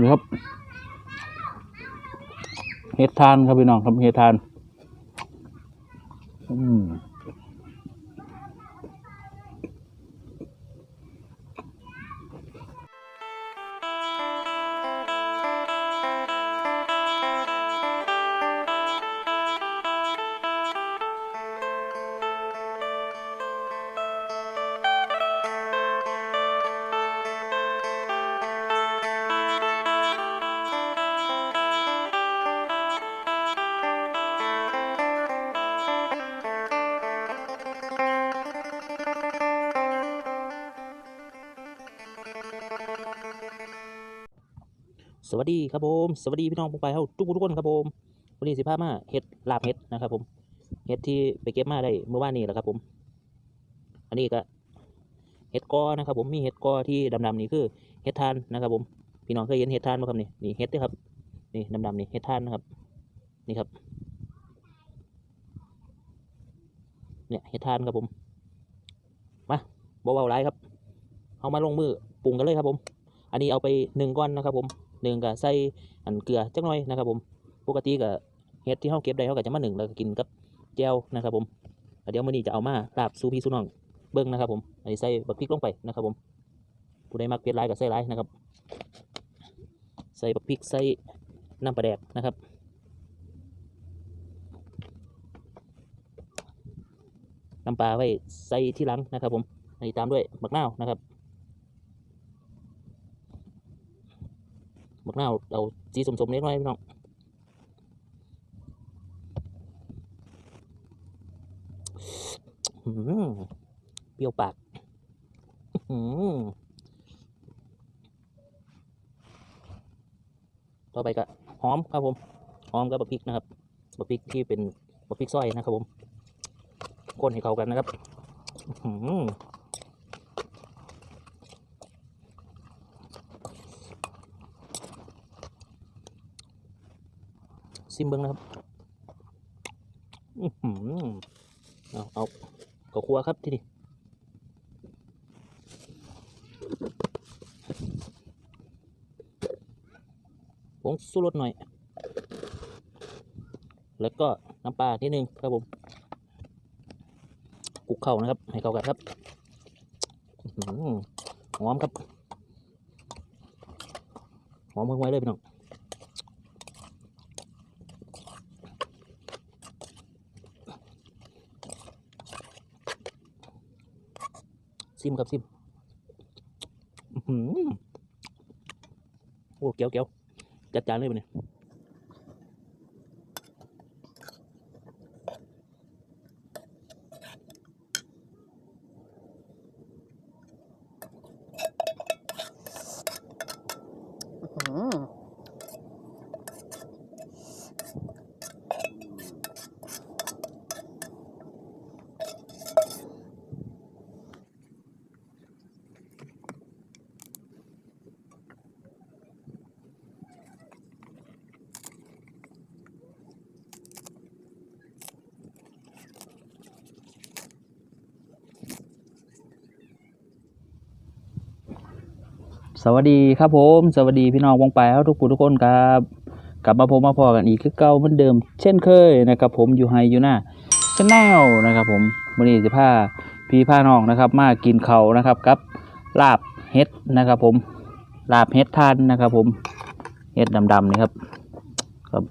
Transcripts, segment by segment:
นี่ครับ เห็ดทานครับพี่น้องครับเห็ดทาน อืม สวัสดีครับผม สวัสดีพี่น้องผมไปเฮาทุกทุกคนครับผมวันนี้สิพามาเห็ดลาบเห็ดนะครับ ผมเห็ดที่ไปเก็บมาได้เมื่อวานนี้แหละครับ ผม อันนี้ก็เห็ดกอนะครับ ผมมีเห็ดกอที่ดำๆนี่คือเห็ดทานนะครับ ผม พี่น้องเคยเห็นเห็ดทานไหมครับนี่นี่เห็ดด้วยครับ นี่ดำๆนี่เห็ดทานนะครับ นี่ครับ เนี่ยเห็ดทานครับผมมาเบาๆไรครับเอามาลงมือปรุงกันเลยครับ ผม อันนี้เอาไปหนึ่งก้อนนะครับ ผม หนึ่งก็ใส่อันเกลือจักหน่อยนะครับผมปกติก็เฮ็ดที่เฮาเก็บได้เฮาก็จะมาหนึ่งแล้วก็กินกับแจ่วนะครับผมเดี๋ยวมื้อนี้จะเอามาลาบสู่พี่สู่น้องเบิ่งนะครับผมอันนี้ใส่บักพริกลงไปนะครับผมผู้ใดมักเผ็ดหลายก็ใส่หลายนะครับ ใส่บักพริกใส่น้ำปลาแดกนะครับน้ำปลาไว้ใส่ที่หลังนะครับผมอันนี้ตามด้วยบักนาวนะครับ บักนาเอาสีสมๆเล็กน้อยพี่น้องเปรี้ยวปากต่อไปก็หอมครับผม หอมกับบักพริกนะครับบักพริกที่เป็นบักพริกซอยนะครับผมคนให้เข้ากันนะครับอื้อหือ ซิมเบิ้งนะครับอืเอาเอาก็ครัวครับที่นี่ผงสูรสหน่อย แล้วก็น้ำปลานิดนึงครับผมคลุกเข้านะครับ ให้เข้ากันครับอื้อหือหอมครับหอมเพิ่งไว้เลยพี่น้อง ซิมครับซิมอื้อหือโอ้เกียวเกียวจัดจานเลยปะเนี่ย สวัสดีครับผม สวัสดีพี่น้องวงไปครับทุกผู้ทุกคนครับ กลับมาพบมาพอกันอีกคือเก่าเหมือนเดิม เช่นเคยนะครับ ผมอยู่ไฮอยู่หน้าชแนลนะครับ ผมวันนี้จะพาพี่พาน้องนะครับ มากินเขานะครับกับลาบเฮ็ดนะครับ ผมลาบเฮ็ดทานนะครับ ผมเฮ็ดดำๆนี่ครับครับ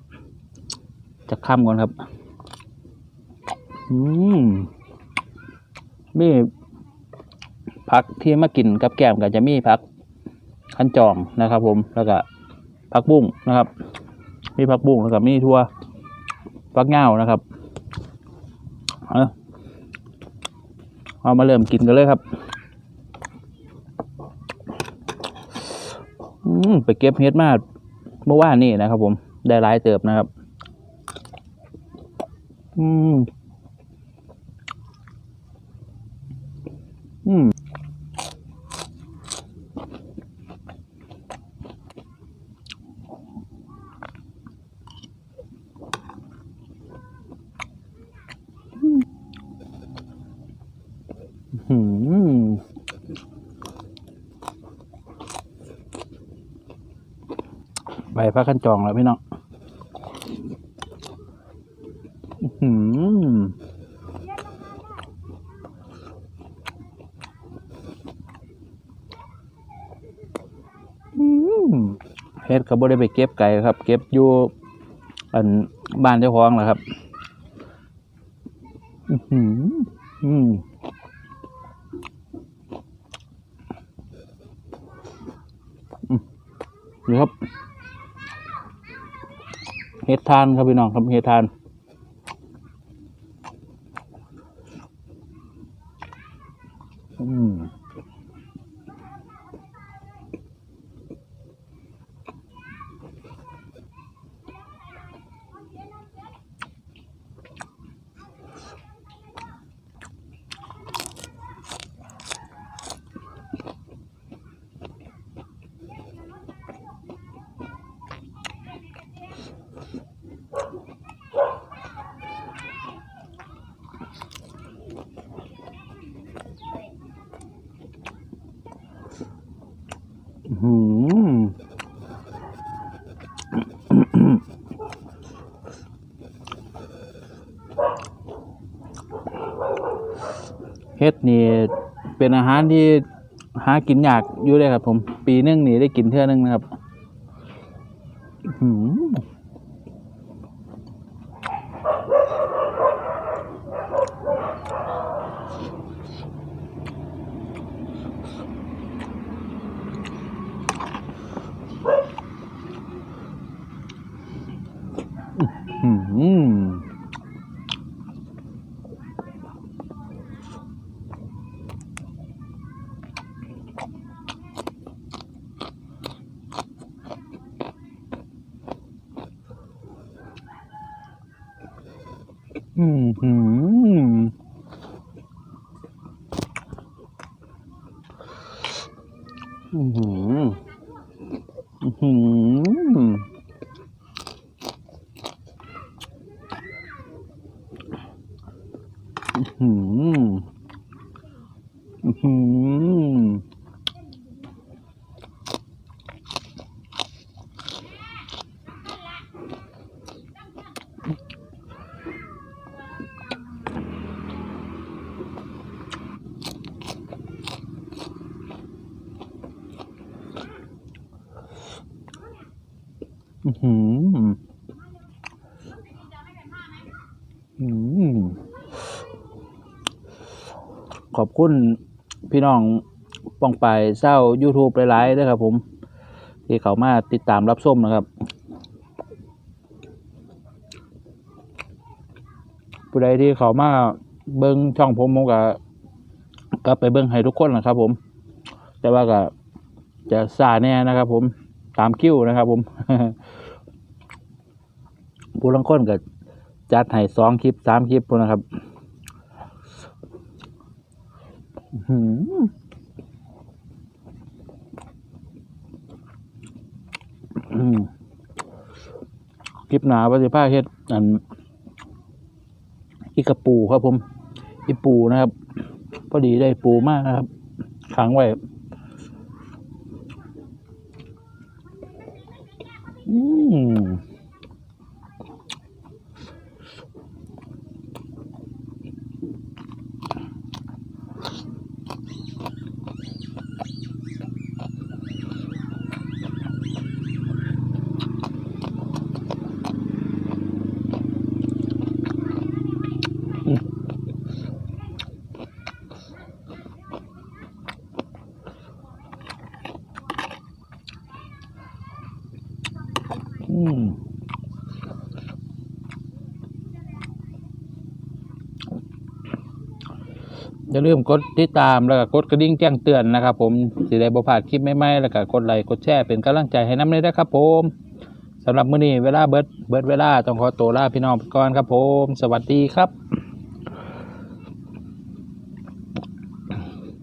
จะข้ามก่อนครับอืมมีผักที่มากินกับแกมก็จะมีผัก ขั้นจองนะครับ ผมแล้วก็ผักบุ้งนะครับ มีผักบุ้งแล้วก็มีทั่วผักเง่านะครับเอาเอามาเริ่มกินกันเลยครับอืมไปเก็บเฮ็ดมาเมื่อวานนี่นะครับ ผมได้หลายเติบนะครับ อืม อืม หืมใบพระขันจองแล้วพี่น้องอื้อหืมเฮ็ดก็บ่ได้ไปเก็บไก่ครับ เก็บอยู่อันบ้านเจ้าของแหละครับ อือหืออืมอืม นี่ครับเฮ็ดทานครับพี่น้องครับเฮ็ดทาน เฮ็ดนี่เป็นอาหารที่หากินยากอยู่เลยครับ ผม ปีนึงนี่ได้กินเท่านึงนะครับ อืม อื้อหืมอืม อืมอืมขอบคุณพี่น้องปองไปเศร้า YouTube หลายๆด้วยครับผม ที่เขามาติดตามรับส้มนะครับผู้ใดที่เขามาเบิ้งช่องผมผมก็ก็ไปเบิ้งให้ทุกคนนะครับผม แต่ว่าก็จะซาแน่นะครับผมตามคิวนะครับผม ผู้ลังคนก็จัดให้สองคลิปสามคลิปพู้นะครับหือคลิปหนาปฏิภาเฮ็ดอันอีกระปูครับผม อีปูนะครับ พอดีได้ปูมากนะครับขังไว้อืม อย่าลืมกดติดตามแล้วก็กดกระดิ่งแจ้งเตือนนะครับผมสิได้บ่พลาดคลิปใหม่ๆแล้วก็กดไลค์กดแชร์เป็นกำลังใจให้น้ำเลยนะครับผมสำหรับมื้อนี้เวลาเบิดเบิดเวลาต้องขอตัวลาพี่น้องไปก่อนครับผม สวัสดีครับ